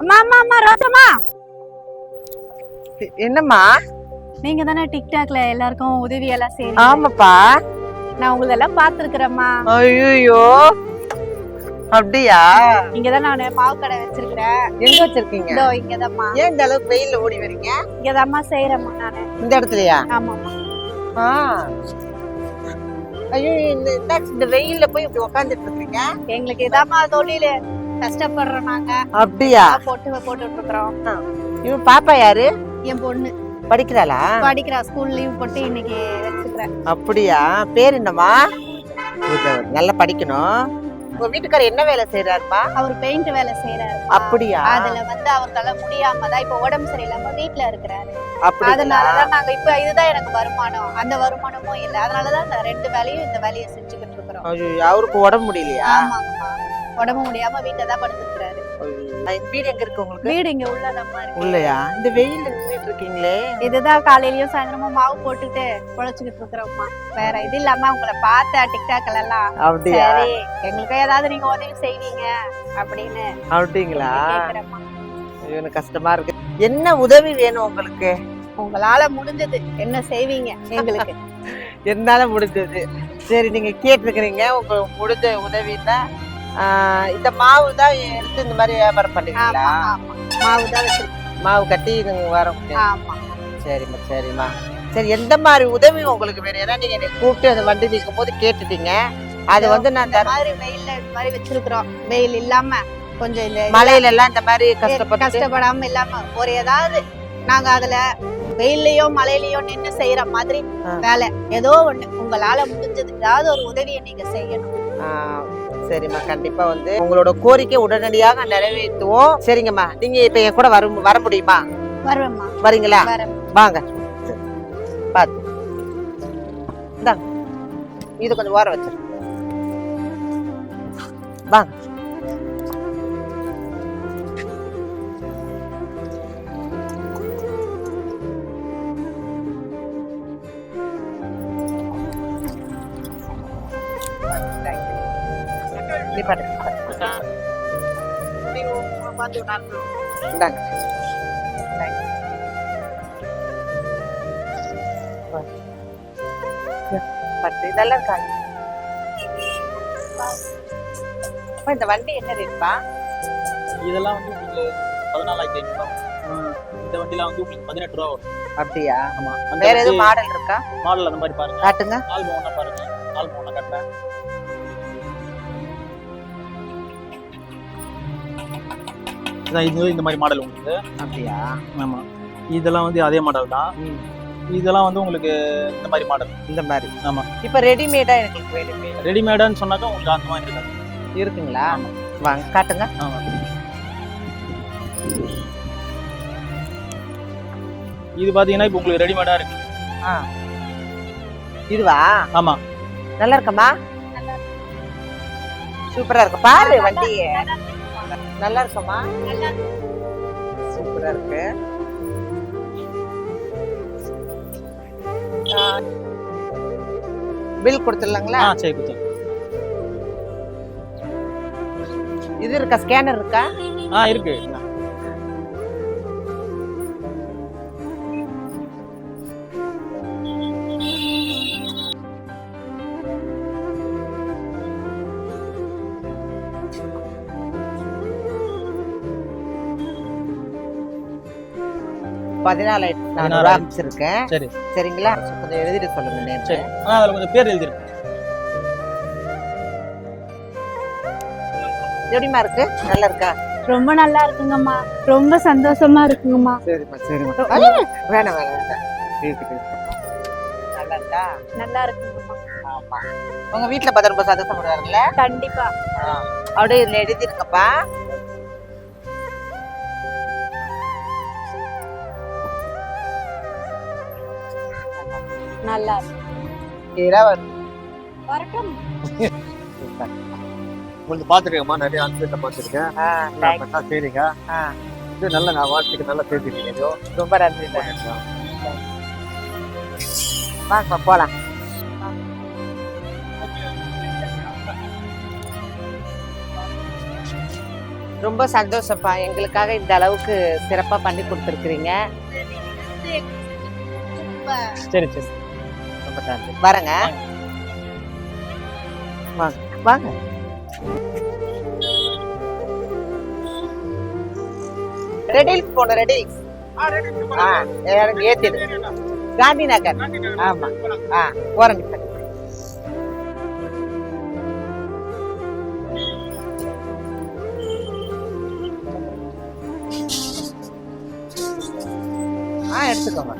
அம்மா அம்மா அம்மா ரோசம்மா என்னம்மா? நீங்க தானே டிக்டாக்ல எல்லாருக்கும் உதவி எல்லாம் செய்றீங்க. ஆமாப்பா. நான் உங்களதெல்லாம் பாத்துருக்கிறேம்மா ஐயோ அப்படியா? இங்க தான் நான் மாவு கடை வச்சிருக்கிறேன். எங்க வச்சிருக்கீங்க? இதோ இங்கதாம்மா. ஏன் இந்த அளவுக்கு வெயில்ல ஓடி வரீங்க? இங்கதாம்மா செய்யறேம்மா நானு. இந்த இடத்துலயா? ஆமாம்மா. ஆ. ஐயோ இந்த இந்த- இந்த வெயில்ல போய் இப்படி உட்காந்துட்டு இருக்கீங்க? எங்களுக்கு இதாம்மா தொழில். கஷ்டப்படுறோம் நாங்க. அப்படியா? போட்டு போட்டுட்டு இருக்கிறோம் இவன் பாப்பா யாரு? என் பொண்ணு. படிக்கிறாளா? படிக்கிறா. ஸ்கூல் லீவ் போட்டு இன்னைக்கு வச்சுக்கிறேன் அப்படியா? பேர் என்னம்மா? நல்லா படிக்கணும். உங்க வீட்டுக்காரர் என்ன வேலை செய்யறாருப்பா அவர் பெயிண்ட் வேலை செய்யறாரு அப்படியா? அதுல வந்து அவர்தால முடியாம தான் இப்ப உடம்பு சரியில்லாம வீட்ல இருக்கிறாரு. அதனாலதான் நாங்க இப்ப இதுதான் எனக்கு வருமானம். அந்த வருமானமும் இல்ல. அதனாலதான் இந்த ரெண்டு வேலையும் இந்த வேலையை செஞ்சுக்கிட்டு இருக்கிறோம். அவருக்கு உடம்பு முடியலையா? ஆமாங்கம்மா. உடம்பு முடியாம வீட்டுல தான் படுத்துக்கிறாரு. வீடு எங்க இருக்கு உங்களுக்கு? வீடு இங்க உள்ளதம்மா இருக்கு. உள்ளயா இந்த வெயில்ல நின்னுட்டு இருக்கீங்களே. இதுதான் காலையிலயும் சாயந்தரமும் மாவு போட்டுட்டு பொழைச்சுக்கிட்டு இருக்கிறோம்மா. வேற இது இல்லாம உங்களை பார்த்த டிக்டாக்ல எல்லாம் அப்படியா எங்களுக்கு ஏதாவது நீங்க உதவி செய்வீங்க அப்படின்னு அப்படிங்களா? எனக்கு கஷ்டமா இருக்கு. என்ன உதவி வேணும் உங்களுக்கு? உங்களால முடிஞ்சது. என்ன செய்வீங்க எங்களுக்கு? என்னால முடிஞ்சது. சரி நீங்க கேட்டிருக்கிறீங்க. உங்களுக்கு முடிஞ்ச உதவின்னா இந்த மாவு தான் எடுத்து இந்த மாதிரி வியாபாரம் பண்ணுவீங்களா? மாவு தான் மாவு கட்டி நீங்க வர முடியும் ஆமா. சரிம்மா சரிம்மா. சரி எந்த மாதிரி உதவி உங்களுக்கு வேணும்? ஏன்னா நீங்க என்னை கூப்பிட்டு அந்த வண்டி நிற்கும் போது கேட்டுட்டீங்க. அது வந்து நான் இந்த தர மாதிரி வெயில்ல இந்த மாதிரி வச்சிருக்கிறோம். வெயில் இல்லாம கொஞ்சம் இந்த மழையில எல்லாம் இந்த மாதிரி கஷ்டப்பட்டு கஷ்டப்படாம இல்லாம ஒரு ஏதாவது நாங்க அதுல வெயில்லயோ மழையிலயோ நின்னு செய்யற மாதிரி. வேலை. ஏதோ ஒண்ணு. உங்களால முடிஞ்சது ஏதாவது ஒரு உதவியை நீங்க செய்யணும். சரிம்மா கண்டிப்பா வந்து உங்களோட கோரிக்கை உடனடியாக நிறைவேற்றுவோம். சரிங்கம்மா நீங்க இப்ப என் கூட வர வர முடியுமா? வருவேம்மா. வரீங்களா? வாங்க. பாத்து. இந்தாங்க இது கொஞ்சம் ஓரம் வச்சிரு. வாங்க. நீ பாரு இந்தாங்க. பத்து இதெல்லாம் இந்த வண்டி என்ன ரேட்பா இதெல்லாம் வந்து உங்களுக்கு பதினாலாயிரத்தி ஐநூறுபா. இந்த வண்டிலாம் வந்து உங்களுக்கு பதினெட்டு ரூபா வரும். அப்படியா? ஆமா. வேற எதுவும் மாடல் இருக்கா? மாடல் அந்த மாதிரி பாருங்க. காட்டுங்க. ஆல்பம் ஒண்ணா பாருங்க. ஆல்பம் ஒண்ணா கட்டுறேன். இது இந்த மாதிரி மாடல் உங்களுக்கு அப்படியா? ஆமா. இதெல்லாம் வந்து அதே மாடல் தான். இதெல்லாம் வந்து உங்களுக்கு இந்த மாதிரி மாடல் இந்த மாதிரி. ஆமா. இப்ப ரெடிமேடா எனக்கு வேணுமே ரெடிமேடான்னு சொன்னாக்கா உங்களுக்கு அந்த மாதிரி இருக்காது இருக்குங்களா? வாங்க காட்டுங்க. ஆமா. இது பாத்தீங்கன்னா இப்போ உங்களுக்கு ரெடிமேடா இருக்கு. ஆ. இதுவா? ஆமா. நல்லா இருக்கமா? சூப்பரா இருக்கு. பாரு வண்டி நல்லா இருக்கமா சூப்பரா இருக்கு. பில் கொடுத்துடலாங்களா? சரி கொடுத்து இது இருக்கா? ஸ்கேனர் இருக்கா? ஆ இருக்கு. பதினாலாயிரத்தி நானூறு பதினாலாயிரத்தி. அமைச்சிருக்கேன் சரி. சரிங்களா? கொஞ்சம் எழுதிட்டு சொல்லுங்க நேம் சரி. ஆ அதில் கொஞ்சம் பேர் எழுதிருக்கு எப்படிமா இருக்கு? நல்லா இருக்கா? ரொம்ப நல்லா இருக்குங்கம்மா. ரொம்ப சந்தோஷமா இருக்குங்கம்மா. சரிம்மா சரிம்மா. வேணாம் வேணாம் வேணாம். நல்லா இருக்கா? நல்லா இருக்குங்கம்மா. ஆமா. உங்க வீட்டுல பத்து ரொம்ப சந்தோஷப்படுவாருல்ல? கண்டிப்பா. அப்படியே எழுதிருக்கப்பா நல்லா இருக்கு. வரட்டும். உங்களுக்கு பார்த்துருக்கேம்மா நிறைய அனுபவத்தை பார்த்துருக்கேன். நல்லா செய்றீங்க. ஆ. இது நல்ல நான் வாழ்க்கைக்கு நல்லா you. ரொம்ப நன்றி வாங்க போலாம். ரொம்ப சந்தோஷப்பா எங்களுக்காக இந்த அளவுக்கு சிறப்பா பண்ணி கொடுத்துருக்குறீங்க. சரி சரி. நன்றி வரேங்க. வாங்க. வாங்க. ரெடி போன ரெடி ஆ எனக்கு ஏத்திடு. காந்தி நகர் ஆமா. ஆ போறேங்க இப்ப. ஆ எடுத்துக்கோங்க.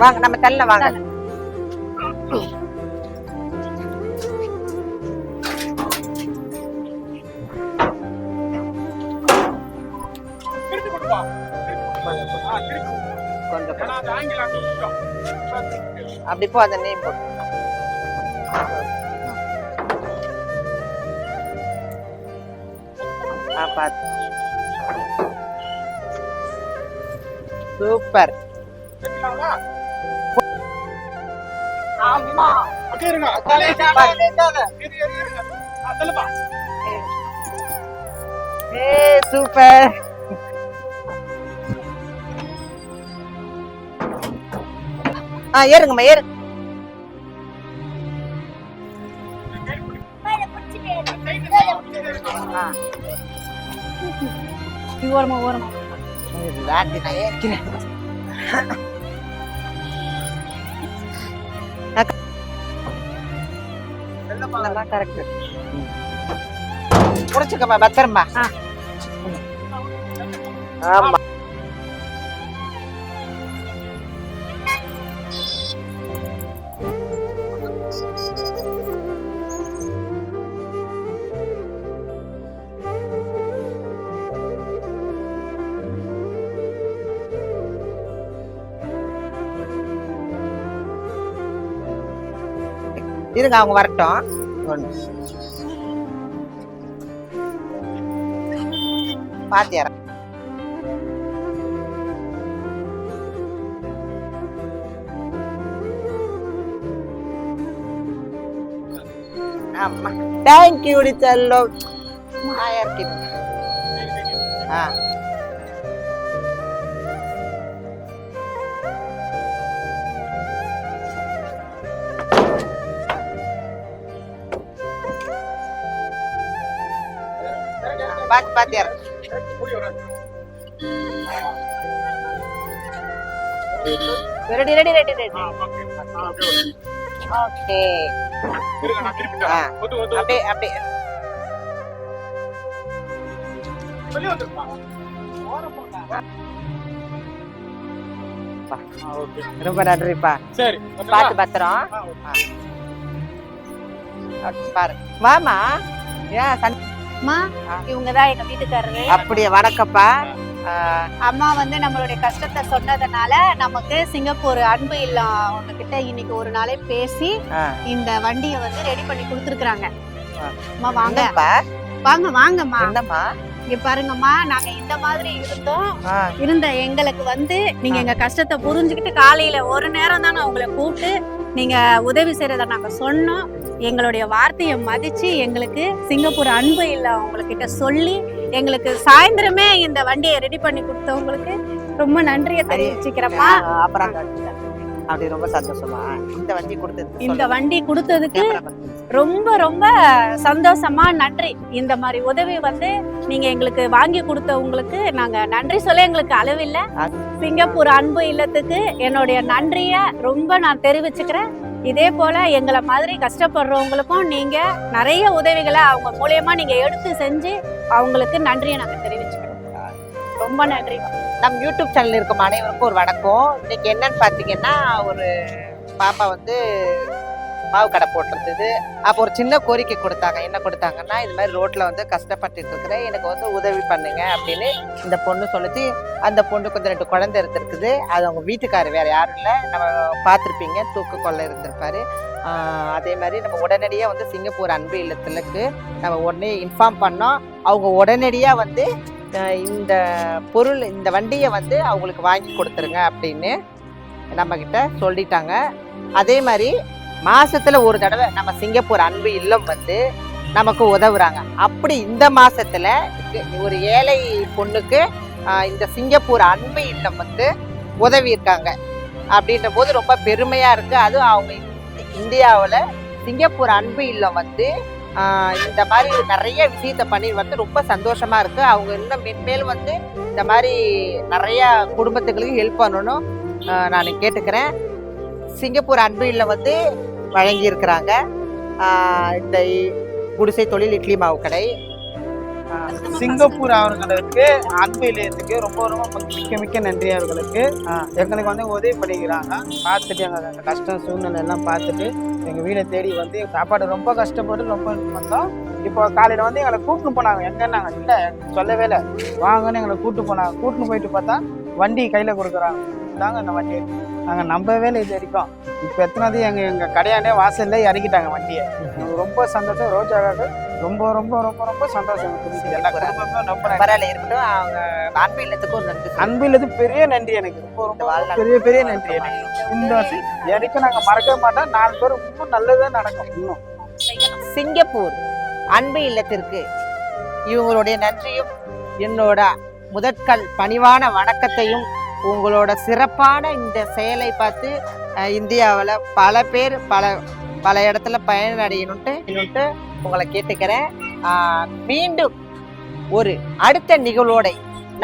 வாங்க நம்ம தள்ள வாங்க. அப்படி போ அந்த நேம் போட்டு பார்த்து சூப்பர். ஏ சூப்பர். ஆ ஏறுங்கம்மா ஏறு. ஆ. ஓரமா ஓரமா. நான் ஏற்கிறேன் கரெக்ட் புடிச்சுக்கம்மா பத்திரமா. ஆமா. இருங்க அவங்க வரட்டும். பாத்தியாரா ஆமா தேங்க்யூ செல்லோ ஆயா இருக்கீங்க ஆ பாத்து பாத்தியாரா ready ready ready ready okay அப்படியே அப்படியே. ரொம்ப நன்றிப்பா. சரி பார்த்து பத்திரம் பாரு. வாமா ஏன் சன் அம்மா. இவங்க தான் எங்க வீட்டுக்காரரு. அப்படியே வணக்கம்ப்பா. ஆ, அம்மா வந்து நம்மளுடைய கஷ்டத்தை சொன்னதுனால நமக்கு சிங்கப்பூர் அன்பு இல்லம் அவங்க கிட்ட இன்னைக்கு ஒரு நாளே பேசி. இந்த வண்டியை வந்து ரெடி பண்ணி கொடுத்துருக்காங்க ஆ. அம்மா வாங்க. வாங்க வாங்கம்மா. என்னம்மா? இங்க பாருங்கம்மா நாங்க இந்த மாதிரி இருந்தோம். இருந்த எங்களுக்கு வந்து நீங்க எங்க கஷ்டத்தை புரிஞ்சுக்கிட்டு காலையில ஒரு நேரம் தானே உங்களை கூப்பிட்டு நீங்க உதவி செய்யறத நாங்க சொன்னோம். எங்களுடைய வார்த்தையை மதிச்சு எங்களுக்கு சிங்கப்பூர் அன்பு இல்ல உங்ககிட்ட சொல்லி எங்களுக்கு சாயந்தரமே இந்த வண்டியை ரெடி பண்ணி கொடுத்தவங்களுக்கு ரொம்ப நன்றியை தெரிவிச்சுக்கிறேம்மா. ஆ, அப்புறம் அப்படி ரொம்ப சந்தோஷமா? இந்த வண்டி கொடுத்தது இந்த வண்டி கொடுத்ததுக்கு. ரொம்ப ரொம்ப சந்தோஷமா நன்றி. இந்த மாதிரி உதவி வந்து நீங்க எங்களுக்கு வாங்கி கொடுத்தவங்களுக்கு நாங்க நன்றி சொல்ல எங்களுக்கு அளவில்லை. சிங்கப்பூர் அன்பு இல்லத்துக்கு என்னுடைய நன்றிய ரொம்ப நான் தெரிவிச்சுக்கிறேன். இதே போல எங்களை மாதிரி கஷ்டப்படுறவங்களுக்கும் நீங்க நிறைய உதவிகளை அவங்க மூலியமா நீங்க எடுத்து செஞ்சு அவங்களுக்கு நன்றியை நாங்க தெரிவிச்சுக்கிறோம். ரொம்ப நன்றி. நம்ம யூடியூப் சேனல் இருக்கும் அனைவருக்கும் ஒரு வணக்கம். இன்னைக்கு என்னன்னு பார்த்தீங்கன்னா ஒரு பாப்பா வந்து மாவு கடை போட்டிருந்தது. அப்போ ஒரு சின்ன கோரிக்கை கொடுத்தாங்க. என்ன கொடுத்தாங்கன்னா இது மாதிரி ரோட்டில் வந்து கஷ்டப்பட்டுட்டு இருக்கிறேன். எனக்கு வந்து உதவி பண்ணுங்க அப்படின்னு இந்த பொண்ணு சொல்லிச்சு. அந்த பொண்ணு கொஞ்சம் ரெண்டு குழந்தை இருந்திருக்குது. அது அவங்க வீட்டுக்காரர் வேற யாரும் இல்லை. நம்ம பார்த்துருப்பீங்க. தூக்கு கொள்ள இருந்திருப்பாரு. அதே மாதிரி நம்ம உடனடியாக வந்து சிங்கப்பூர் அன்பு இல்லத்திலுக்கு நம்ம உடனே இன்ஃபார்ம் பண்ணோம். அவங்க உடனடியாக வந்து இந்த பொருள் இந்த வண்டியை வந்து அவங்களுக்கு வாங்கி கொடுத்துருங்க அப்படின்னு நம்மக்கிட்ட சொல்லிட்டாங்க. அதே மாதிரி மாதத்தில் ஒரு தடவை நம்ம சிங்கப்பூர் அன்பு இல்லம் வந்து நமக்கு உதவுறாங்க. அப்படி இந்த மாதத்தில் ஒரு ஏழை பொண்ணுக்கு இந்த சிங்கப்பூர் அன்பு இல்லம் வந்து உதவியிருக்காங்க. அப்படின்ற போது ரொம்ப பெருமையாக இருக்குது அதுவும் அவங்க இந்தியாவில் சிங்கப்பூர் அன்பு இல்லம் வந்து இந்த மாதிரி நிறைய விஷயத்த பண்ணி வந்து ரொம்ப சந்தோஷமா இருக்கு. அவங்க இன்னும் மென்மேலும் வந்து இந்த மாதிரி நிறைய குடும்பத்துகளுக்கு ஹெல்ப் பண்ணணும் நான் கேட்டுக்கிறேன். சிங்கப்பூர் அன்பில் வந்து வழங்கியிருக்கிறாங்க. இந்த குடிசை தொழில் இட்லி மாவு கடை. சிங்கப்பூர் அவர்களுக்கு அன்பு இளையத்துக்கு ரொம்ப ரொம்ப மிக்க மிக்க நன்றி அவர்களுக்கு. எங்களுக்கு வந்து உதவி பண்ணிக்கிறாங்க. பார்த்துட்டு அந்த கஷ்டம் சூழ்நிலை எல்லாம் பார்த்துட்டு எங்கள் வீடை தேடி வந்து சாப்பாடு ரொம்ப கஷ்டப்பட்டு ரொம்ப வந்தோம். இப்போ காலையில் வந்து எங்களை கூட்டின்னு போனாங்க. எங்கே நாங்கள் இல்லை சொல்லவே இல்லை. வாங்கன்னு எங்களை கூட்டு போனாங்க. கூட்டின்னு போயிட்டு பார்த்தா வண்டி கையில் கொடுக்குறாங்க. தாங்க இந்த வண்டி நாங்கள் நம்பவே இல்லை இது வரைக்கும். இப்போ எத்தனாவது எங்கள் எங்கள் கடையாண்டே வாசல்ல இறக்கிட்டாங்க வண்டியை. ரொம்ப சந்தோஷம். ரோஜாவுக்கு ரொம்ப ரொம்ப ரொம்ப ரொம்ப சந்தோஷம். பரவாயில்ல இருக்கட்டும். அவங்க அன்பு இல்லத்துக்கு ஒரு நன்றி சொல்லுங்க. அன்பில்லது பெரிய நன்றி எனக்கு. ரொம்ப ரொம்ப பெரிய பெரிய நன்றி எனக்கு. இந்த வருஷம் எனக்கு நாங்க மறக்க மாட்டோம். நாலு பேர் ரொம்ப நல்லதே நடக்கும் இன்னும். சிங்கப்பூர் அன்பு இல்லத்திற்கு இவங்களுடைய நன்றியும் என்னோட முதற்கல் பணிவான வணக்கத்தையும் உங்களோட சிறப்பான இந்த செயலை பார்த்து இந்தியாவில் பல பேர் பல பல இடத்துல பயனடையணுன்ட்டு இன்னுட்டு உங்களை கேட்டுக்கிறேன். மீண்டும் ஒரு அடுத்த நிகழ்வோட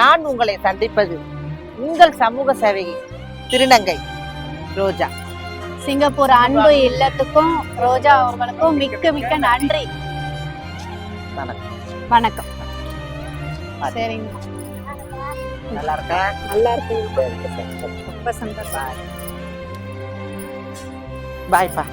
நான் உங்களை சந்திப்பது உங்கள் சமூக சேவை திருநங்கை ரோஜா. சிங்கப்பூர் அன்பு இல்லத்துக்கும் ரோஜா அவர்களுக்கும் மிக்க மிக்க நன்றி. வணக்கம். வணக்கம். சரிங்க. நல்லா இருக்கேன். நல்லா இருக்கு ரொம்ப சந்தோஷம். பாய்ப்பா